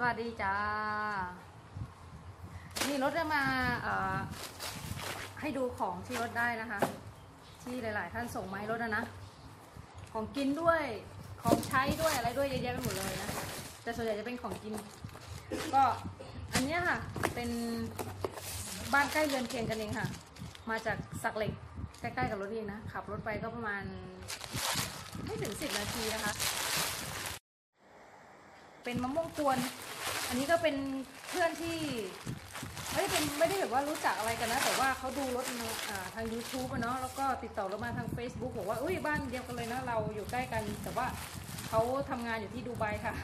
สวัสดีจ้า นี่รถจะมาเอ่อให้ดูของที่รถได้นะคะ ที่หลาย ๆ ท่านส่งมาให้รถนะนะ ของกินด้วยของใช้ด้วยอะไรด้วยเยอะแยะไปหมดเลยนะแต่ส่วนใหญ่จะเป็นของกิน ก็อันนี้ค่ะ เป็นบ้านใกล้เรือนเคียงกันเองค่ะ มาจากสักเหล็กใกล้ ๆ กับรถเองนะขับรถไปก็ประมาณไม่ถึงสิบนาทีนะคะ เป็นมะม่วงกวน อันนี้ก็เป็นเพื่อนที่ไม่ได้เป็นไม่ได้แบบว่ารู้จักอะไรกันนะ แต่ว่าเขาดูรถอ่าทาง YouTube อะเนาะแล้วก็ติดต่อเรามาทาง Facebook บอกว่าอุ้ยบ้านเดียวกันเลยนะเราอยู่ใกล้กัน แต่ว่าเขาทำงานอยู่ที่ดูไบค่ะ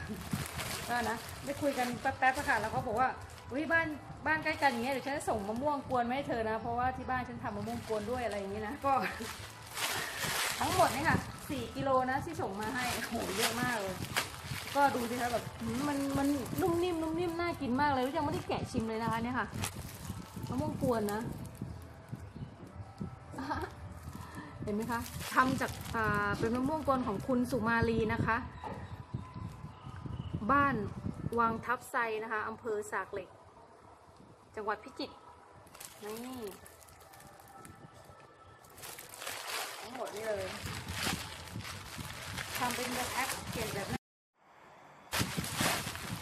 ก็นะได้คุยกันแป๊บๆค่ะแล้วเขาบอกว่าอุ้ยบ้านบ้านใกล้กันอย่างเงี้ยเดี๋ยวฉันจะส่งมะม่วงกวนมาให้เธอนะ เพราะว่าที่บ้านฉันทำมะม่วงกวนด้วยอะไรอย่างงี้นะก็ ทั้งหมดเนี่ยค่ะสี่กิโลนะที่ส่งมาให้โอ้โหเยอะมากเลย ก็ดูสิคะแบบหืมมันมันนุ่มนิ่มนุ่มนิ่มน่ากินมากเลยแล้วยังไม่ได้แกะชิมเลยนะคะเนี่ยค่ะมะม่วงกวนนะ เห็นไหมคะทำจากเป็นมะม่วงกวนของคุณสุมาลีนะคะ บ้านวังทับไซนะคะอำเภอสากเหล็ก จังหวัดพิจิตรนี่ทั้งหมดนี่เลยทำเป็นแบบแอปเขียนแบบ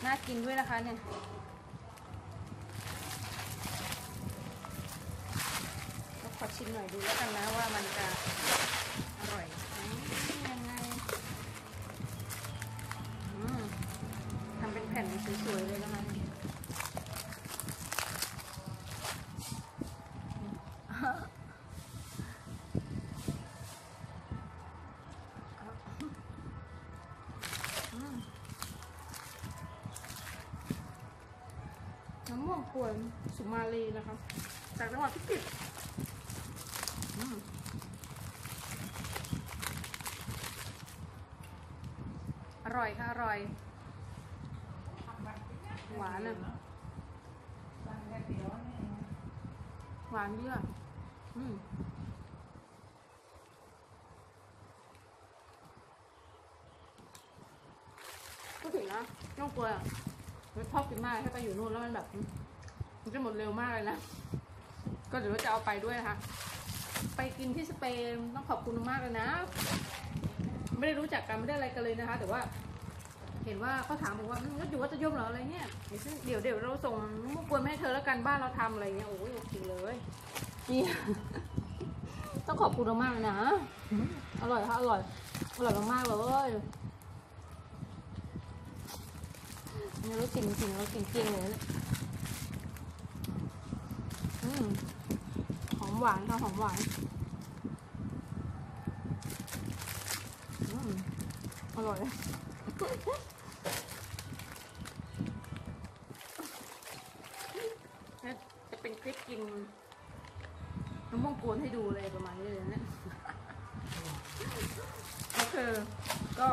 น่ากินด้วยนะคะเนี่ยก็ขอชิมหน่อยดูแล้วกันนะว่ามันจะอร่อยยังไงทำเป็นแผ่นสวยๆเลยนะ กวนสุมาลีนะคะจากจังหวัดพิจิตรอร่อยค่ะ อร่อย หวานอะหวานดีอะอืมก็ถึงนะน้องกลัวอะชอบกินมากถ้าไปอยู่นู่นแล้วมันแบบ จะหมดเร็วมากเลยนะ ก็เดี๋ยวจะเอาไปด้วยนะคะ ไปกินที่สเปนต้องขอบคุณมากเลยนะ ไม่ได้รู้จักกันไม่ได้อะไรกันเลยนะคะ แต่ว่า เห็นว่าเขาถามบอกว่าอืมแล้วอยู่วัดจะยมเหรออะไรเงี้ยเดี๋ยวเดี๋ยวเราส่งมะกวนมาให้เธอแล้วกันบ้านเราทำอะไรเงี้ยโอ้ยโอเคเลยนี่ต้องขอบคุณมากเลยนะ อร่อยค่ะอร่อย อร่อยมากๆเลยนี่รู้จริงจริงๆแล้วจริงเลย อืม หวานค่ะหอมหวานอร่อยจะเป็นคลิปกินน้ำม่วงกวนให้ดูเลยประมาณนี้เลยเนะก็คือก็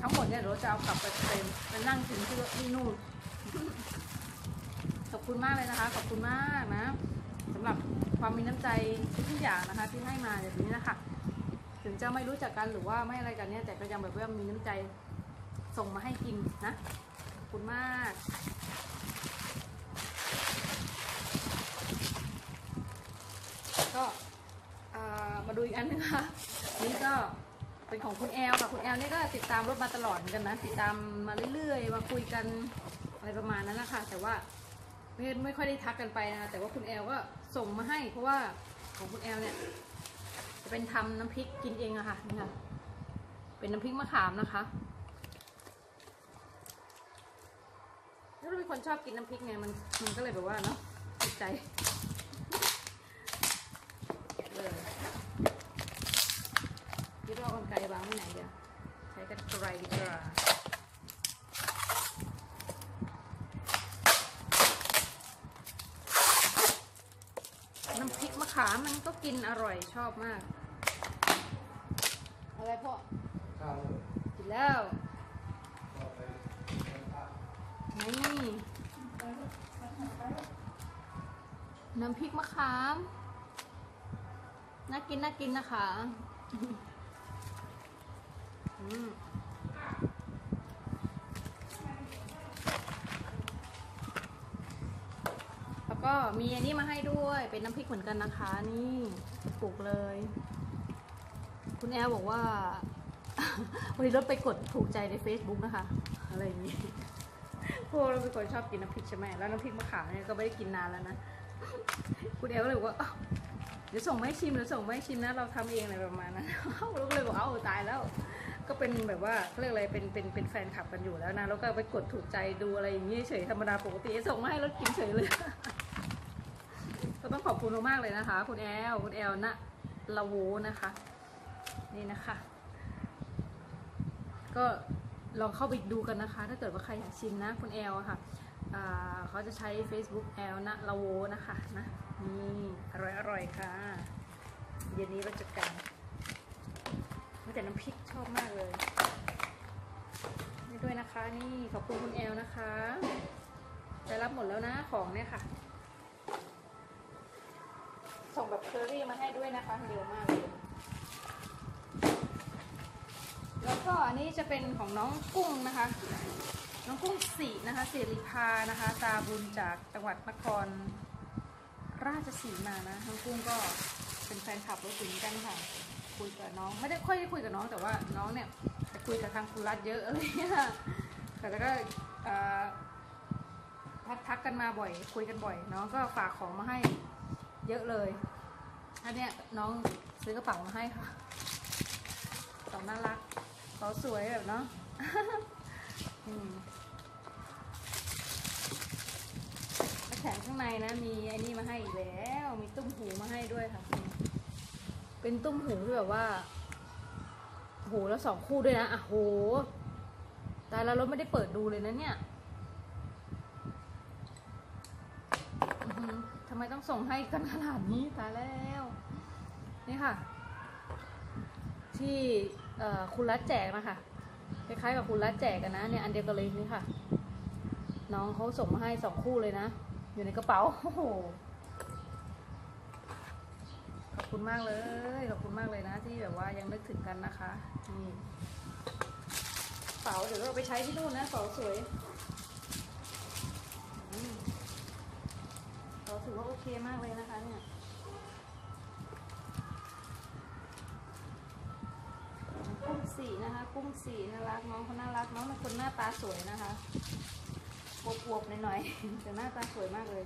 ทั้งหมดเนี่ยเราจะเอากลับไปเป็นไปนั่งกินที่ที่นู่นขอบคุณมากเลยนะคะ ขอบคุณมากนะ สำหรับความมีน้ำใจทุกอย่างนะคะที่ให้มาแบบนี้นะคะถึงจะไม่รู้จักกันหรือว่าไม่อะไรกันเนี่ยแต่ก็ยังแบบว่ามีน้ำใจส่งมาให้กินนะขอบคุณมากก็มาดูอีกอันนึงค่ะนี่ก็เป็นของคุณแอลค่ะ คุณแอลนี่ก็ติดตามรถมาตลอดเหมือนกันนะ ติดตามมาเรื่อยๆ มาคุยกันอะไรประมาณนั้นนะคะแต่ว่า ไม่ไม่ค่อยได้ทักกันไปนะคะแต่ว่าคุณแอลก็ส่งมาให้ เพราะว่าของคุณแอลเนี่ยจะเป็นทำน้ำพริกกินเองอะค่ะนี่ค่ะเป็นน้ำพริกมะขามนะคะแล้วเราเป็นคนชอบกินน้ำพริกไงมันมันก็เลยแบบว่าเนาะติดใจเลยคิดว่ากันไกลวางไว้ไหนเดี๋ยวใช้กันไกลดีกว่า น้ำพริกมะ ขามันก็กินอร่อยชอบมาก อะไรพ่อ ข้าวกินแล้วนี่น้ำพริกมะขาม น่ากินน่ากินนะคะ อืม ก็มีอันนี้มาให้ด้วยเป็นน้ำพริกเหมือนกันนะคะ นี่ปลูกเลย คุณแอลบอกว่า วันนี้รถไปกดถูกใจใน Facebook นะคะ อะไรอย่างนี้พวกเราเป็นคนชอบกินน้ำพริกใช่ไหมแล้วน้ำพริกมะขามเนี่ยก็ไม่ได้กินนานแล้วนะ คุณแอลก็เลยว่าเดี๋ยวส่งมาให้ชิมเดี๋ยวส่งมาให้ชิมนะเราทำเองอะไรประมาณนั้นเราก็เลยบอกเอ้าตายแล้ว ก็เป็นแบบว่าเรียกอะไรเป็นเป็นเป็นแฟนคลับกันอยู่แล้วนะแล้วก็ไปกดถูกใจดูอะไรอย่างนี้เฉยธรรมดาปกติส่งมาให้รถกินเฉยเลย ขอบคุณมากเลยนะคะ คุณแอลคุณแอลนะละโวนะคะ นี่นะคะ ก็ลองเข้าไปดูกันนะคะ ถ้าเกิดว่าใครอยากชิมนะ คุณแอลอะค่ะเขาจะใช้ Facebook แอลนะละโวนะคะนะนี่อร่อยอร่อยค่ะ เย็นนี้เราจะกันแต่น้ำพริกชอบมากเลยนี่ด้วยนะคะ นี่ขอบคุณคุณแอลนะคะได้รับหมดแล้วนะของเนี่ยค่ะ ส่งแบบเคอรี่มาให้ด้วยนะคะเร็วมากเลยแล้วก็อันนี้จะเป็นของน้องกุ้งนะคะ น้องกุ้งสีนะคะสิริพานะคะ ตาบุญจากจังหวัดนคร ราชสีมานะน้องกุ้งก็เป็นแฟนคลับรถถึงกันค่ะ คุยกับน้องไม่ได้ค่อยได้คุยกับน้องแต่ว่าน้องเนี่ยจะคุยกับทางคุณรัฐเยอะอะไรเงี้ยแต่แล้วก็ทักทักกันมาบ่อย คุยกันบ่อย น้องก็ฝากของมาให้ เยอะเลยอันเนี้ยน้องซื้อกระเป๋ามาให้ค่ะสองน่ารักเขาสวยแบบเนาะอืมแล้วแถมข้างในนะ มีไอ้นี่มาให้อีกแล้ว มีตุ้มหูมาให้ด้วยค่ะ เป็นตุ้มหูที่แบบว่าโหแล้วสองคู่ด้วยนะอะโหตายแล้วเราไม่ได้เปิดดูเลยนะเนี่ย ส่งให้กันขนาดนี้ตายแล้วนี่ค่ะ ที่คุณรัฐแจกนะคะคล้ายๆกับคุณรัฐแจกกันนะเนี่ยอันเดียวกันเลยนี่ค่ะ น้องเขาส่งมาให้สองคู่เลยนะ อยู่ในกระเป๋าโอ้โหขอบคุณมากเลยขอบคุณมากเลยนะ ที่แบบว่ายังนึกถึงกันนะคะนี่กระเป๋าเดี๋ยวเราไปใช้ที่นู่นนะกระเป๋าสวยอืมกระเป๋าถื อว่าโอเคมากเลยนะคะเนี่ยกุ้งสีนะคะ กุ้งสีน่ารักน้องเขาน่ารักน้องเป็นคนหน้าตาสวยนะคะอวบๆหน่อยๆแต่หน้าตาสวยมากเลย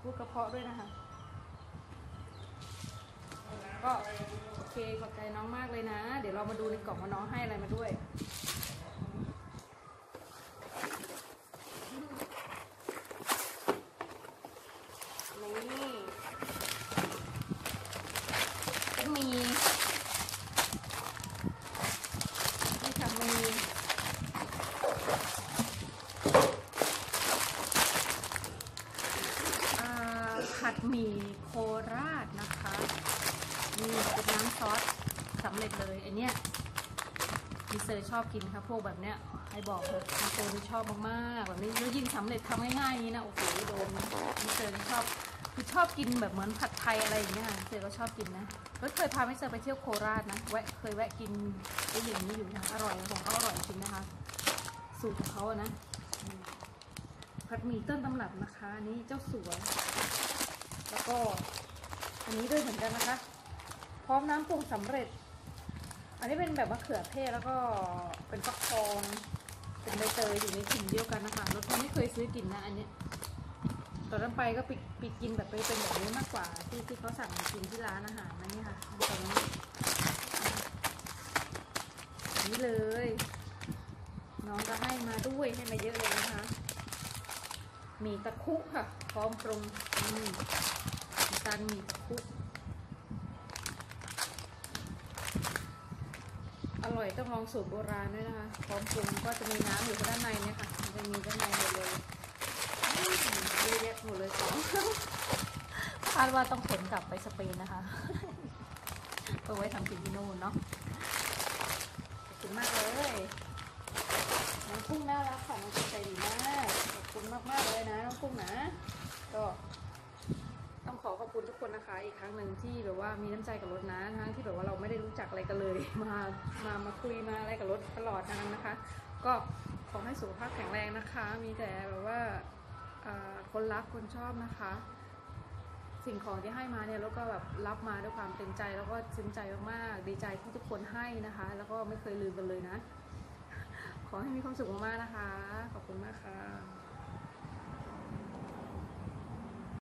พูดกระเพาะด้วยนะคะ ก็โอเคขอบใจน้องมากเลยนะ เดี๋ยวเรามาดูในกล่องว่าน้องให้อะไรมาด้วย นี่ก็มี นี่ค่ะมีอ่าผัดหมี่โคราชนะคะนี่เป็นน้ำ ซอสสำเร็จเลยไอเนี้ยมิเตอร์ชอบกินค่ะพวกแบบเนี้ยให้บอกเลยมิสเตอร์ชอบมากๆแบบนี้แล้วยิ่งสำเร็จทำง่ายๆนี้นะโอ้โหโดนมิเตอร์ชอบคือชอบกินแบบเหมือนผัดไทยอะไรอย่างเงี้ยค่ะมิเตอร์ก็ชอบกินนะก็เคยพามิเตอร์ไปเที่ยวโคราชนะแวะเคยแวะกินไอ้อย่างนี้อยู่นะอร่อยของเขาอร่อยจริงนะคะ สูตรของเขานะผัดหมี่ต้นตำรับนะคะอันนี้เจ้าสัวแล้วก็อันนี้ด้วยเหมือนกันนะคะ ร้อมน้ำปรุงสำเร็จ อันนี้เป็นแบบมะเขือเทศแล้วก็เป็นฟักทองเป็นใบเตยอยู่ในถุงเดียวกันนะคะรสไม่เคยซื้อกินนะอันนี้ตอนนั้นไปก็ไปไปกินแบบไปเป็นแบบนี้มากกว่า ที่ที่เขาสั่งกินที่ร้านอาหารนั่นนี่ค่ะตอนนี้นนี้เลย น้องก็ให้มาด้วยให้มาเยอะเลยนะคะ มีตะคุค่ะ พร้อมปรุงมีการมีตะคุ อร่อย ต้องลองสูตรโบราณด้วยนะคะพร้อมปรุงก็จะมีน้ำอยู่ข้างด้านในเนี่ยค่ะจะมีด้านในหมดเลยเยอะแยะหมดเลยของคาดว่าต้องขนกลับไปสเปนนะคะเอาไว้ทำกินที่นู่นเนาะขอบคุณมากเลยน้องกุ้งน่ารักค่ะน้องกุ้งใจดีมากขอบคุณมากๆเลยนะน้องกุ้งนะ ก็ต้องขอขอบคุณทุกค นะคะ อีกครั้งหนึ่งที่แบบว่ามีน้ำใจกับรถนะทั้งที่แบบว่าเราไม่ได้รู้จักอะไรกันเลย มามามาคุยมาอะไรกับรถตลอดนั้นนะคะ ก็ขอให้สุขภาพแข็งแรงนะคะ มีแต่แบบว่าอ่าคนรักคนชอบนะคะ สิ่งของที่ให้มาเนี่ยแล้วก็แบบรับมาด้วยความเต็มใจแล้วก็ซึ้งใจมากๆดีใจที่ทุกคนให้นะคะ แล้วก็ไม่เคยลืมกันเลยนะ ขอให้มีความสุขมากๆนะคะ ขอบคุณมากค่ะ